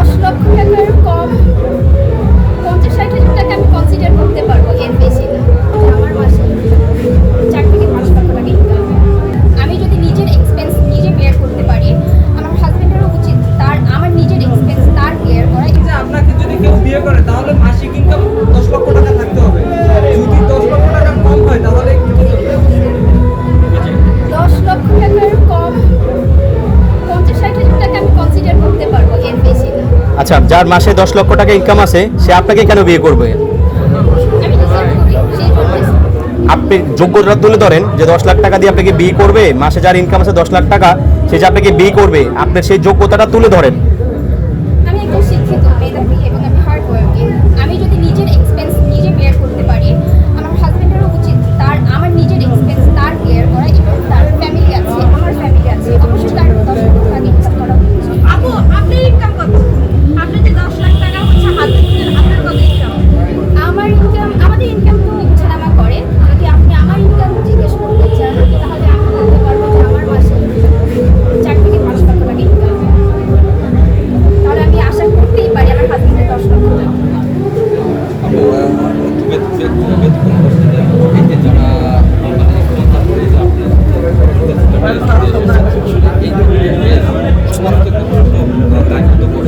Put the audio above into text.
দশ লক্ষ টাকার কম, পঞ্চাশ ষাট হাজার টাকা আমি কনসিডার করতে পারব এর বেশি না। আমার মাসে চার থেকে পাঁচ লক্ষ টাকা ইনকাম আমি যদি নিজের এক্সপেন্স নিজে বেয়ার করতে পারি, আমার হাজবেন্ডেরও উচিত তার, আমার নিজের এক্সপেন্স তার বেয়ার করা। আপনাকে যদি কেউ বিয়ে করে, তাহলে মাসিক ইনকাম দশ লক্ষ টাকা থাকতে হবে। যদি দশ লক্ষ টাকা আচ্ছা যার মাসে দশ লক্ষ টাকা ইনকাম আছে, সে আপনাকে কেন বিয়ে করবে? আপনি যোগ্যতা তুলে ধরেন যে দশ লাখ টাকা দিয়ে আপনাকে বিয়ে করবে, মাসে যার ইনকাম আছে দশ লাখ টাকা, সে যে আপনাকে বিয়ে করবে, আপনার সেই যোগ্যতাটা তুলে ধরেন। এই দায়িত্ব